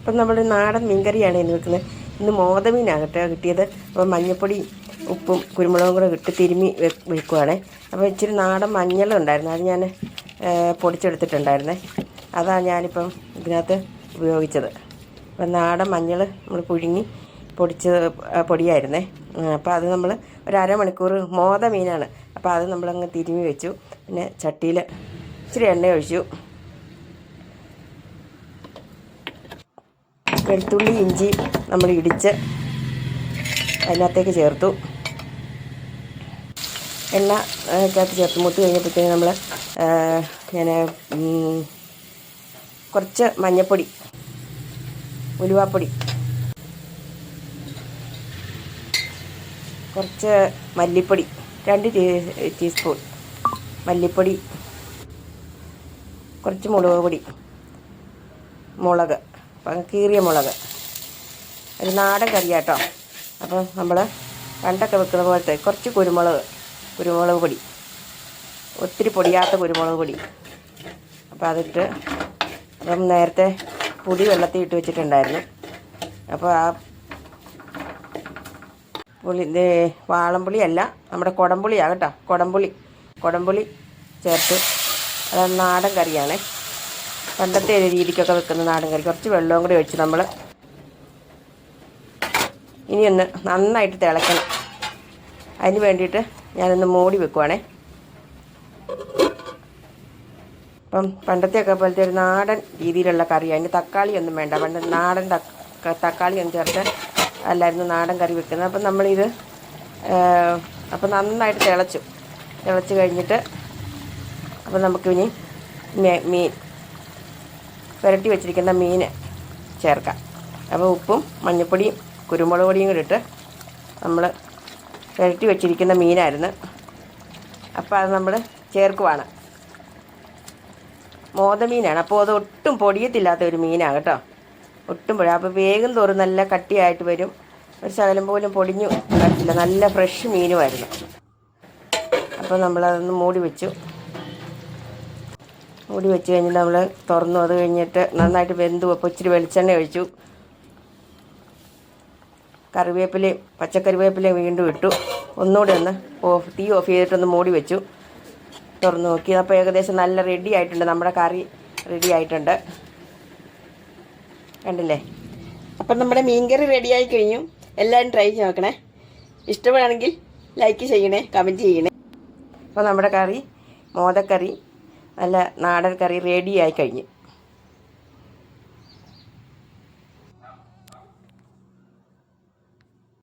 അപ്പം നമ്മൾ നാടൻ മീൻകറിയാണ് ഇന്ന് വെക്കുന്നത്. ഇന്ന് മോതമീനാണ് കേട്ടോ കിട്ടിയത്. അപ്പോൾ മഞ്ഞപ്പൊടി ഉപ്പും കുരുമുളകും കൂടെ ഇട്ട് തിരുമ്മി വെ- വെക്കുവാണേ. അപ്പോൾ ഇച്ചിരി നാടൻ മഞ്ഞളുണ്ടായിരുന്നു അത് ഞാൻ പൊടിച്ചെടുത്തിട്ടുണ്ടായിരുന്നേ. അതാണ് ഞാനിപ്പം ഇതിനകത്ത് ഉപയോഗിച്ചത്. അപ്പം നാടൻ മഞ്ഞൾ നമ്മൾ പുഴുങ്ങി പൊടിച്ച പൊടിയായിരുന്നേ. അപ്പോൾ അത് നമ്മൾ ഒരു അരമണിക്കൂർ മോത മീനാണ് അപ്പോൾ അത് നമ്മളങ്ങ് തിരുമ്മി വെച്ചു. പിന്നെ ചട്ടിയിൽ ഇച്ചിരി എണ്ണ ഒഴിച്ചു. വെളുത്തുള്ളി ഇഞ്ചി നമ്മൾ ഇടിച്ച് അതിനകത്തേക്ക് ചേർത്തു. എണ്ണ അതിനകത്ത് ചേർത്ത് മുത്ത് കഴിഞ്ഞപ്പോഴത്തേക്ക് നമ്മൾ ഞാൻ കുറച്ച് മഞ്ഞൾപ്പൊടി ഉലുവാപ്പൊടി കുറച്ച് മല്ലിപ്പൊടി രണ്ട് ടീ ടീസ്പൂൺ മല്ലിപ്പൊടി കുറച്ച് മുളക് പൊടി മുളക്. അപ്പം കീറിയ മുളക്. ഒരു നാടൻ കറിയാട്ടോ. അപ്പം നമ്മൾ പണ്ടൊക്കെ വെക്കുന്ന പോലത്തെ കുറച്ച് കുരുമുളക് കുരുമുളക് പൊടി. ഒത്തിരി പൊടിയാത്ത കുരുമുളക് പൊടി. അപ്പോൾ അതിട്ട് അപ്പം നേരത്തെ പുളി വെള്ളത്തിൽ ഇട്ട് വെച്ചിട്ടുണ്ടായിരുന്നു. അപ്പോൾ ആ പുളി വാളംപുളി അല്ല നമ്മുടെ കുടംപുളിയാണ് കേട്ടോ കുടംപുളി. കുടംപുളി ചേർത്ത്. അത് നാടൻ കറിയാണേ. പണ്ടത്തെ രീതിക്കൊക്കെ വെക്കുന്ന നാടൻ കറി കുറച്ച് വെള്ളവും കൂടി ഒഴിച്ച് നമ്മൾ ഇനി ഒന്ന് നന്നായിട്ട് തിളക്കണം. അതിന് വേണ്ടിയിട്ട് ഞാനൊന്ന് മൂടി വെക്കുവാണേ. അപ്പം പണ്ടത്തെയൊക്കെ പോലത്തെ ഒരു നാടൻ രീതിയിലുള്ള കറി അതിന് തക്കാളി ഒന്നും വേണ്ട. പണ്ട് നാടൻ തക്ക തക്കാളി ഒന്നും ചേർത്ത് അല്ലായിരുന്നു നാടൻ കറി വെക്കുന്നത്. അപ്പം നമ്മളിത് അപ്പം നന്നായിട്ട് തിളച്ചു. തിളച്ച് കഴിഞ്ഞിട്ട് അപ്പം നമുക്കിനി മീൻ പുരട്ടി വെച്ചിരിക്കുന്ന മീൻ ചേർക്കാം. അപ്പോൾ ഉപ്പും മഞ്ഞൾപ്പൊടിയും കുരുമുളക് പൊടിയും കൂടി ഇട്ട് നമ്മൾ പുരട്ടി വെച്ചിരിക്കുന്ന മീനായിരുന്നു. അപ്പോൾ അത് നമ്മൾ ചേർക്കുവാണ്. മോതമീനാണ്. അപ്പോൾ അത് ഒട്ടും പൊടിയത്തില്ലാത്ത ഒരു മീനാണ് കേട്ടോ. ഒട്ടും പൊടി. അപ്പോൾ വേഗം തോറും നല്ല കട്ടിയായിട്ട് വരും. ഒരു ശകലം പോലും പൊടിഞ്ഞു നല്ല ഫ്രഷ് മീനുമായിരുന്നു. അപ്പോൾ നമ്മളതൊന്ന് മൂടി വെച്ചു. മൂടി വെച്ച് കഴിഞ്ഞ് നമ്മൾ തുറന്നു. അത് കഴിഞ്ഞിട്ട് നന്നായിട്ട് വെന്തു. അപ്പോൾ ഇച്ചിരി വെളിച്ചെണ്ണ ഒഴിച്ചു. കറിവേപ്പിലയും പച്ചക്കറിവേപ്പിലയും വീണ്ടും ഇട്ടു. ഒന്നുകൂടി ഒന്ന് ഓഫ് തീ ഓഫ് ചെയ്തിട്ടൊന്ന് മൂടി വെച്ചു. തുറന്നു നോക്കി. അപ്പോൾ ഏകദേശം നല്ല റെഡി ആയിട്ടുണ്ട്. നമ്മുടെ കറി റെഡി ആയിട്ടുണ്ട്. കണ്ടില്ലേ? അപ്പം നമ്മുടെ മീൻകറി റെഡിയായി കഴിഞ്ഞു. എല്ലാവരും ട്രൈ ചെയ്ത് നോക്കണേ. ഇഷ്ടപ്പെടുകയാണെങ്കിൽ ലൈക്ക് ചെയ്യണേ കമന്റ് ചെയ്യണേ. അപ്പോൾ നമ്മുടെ കറി മോദക്കറി നല്ല നാടൻ കറി റെഡിയായി കഴിഞ്ഞു.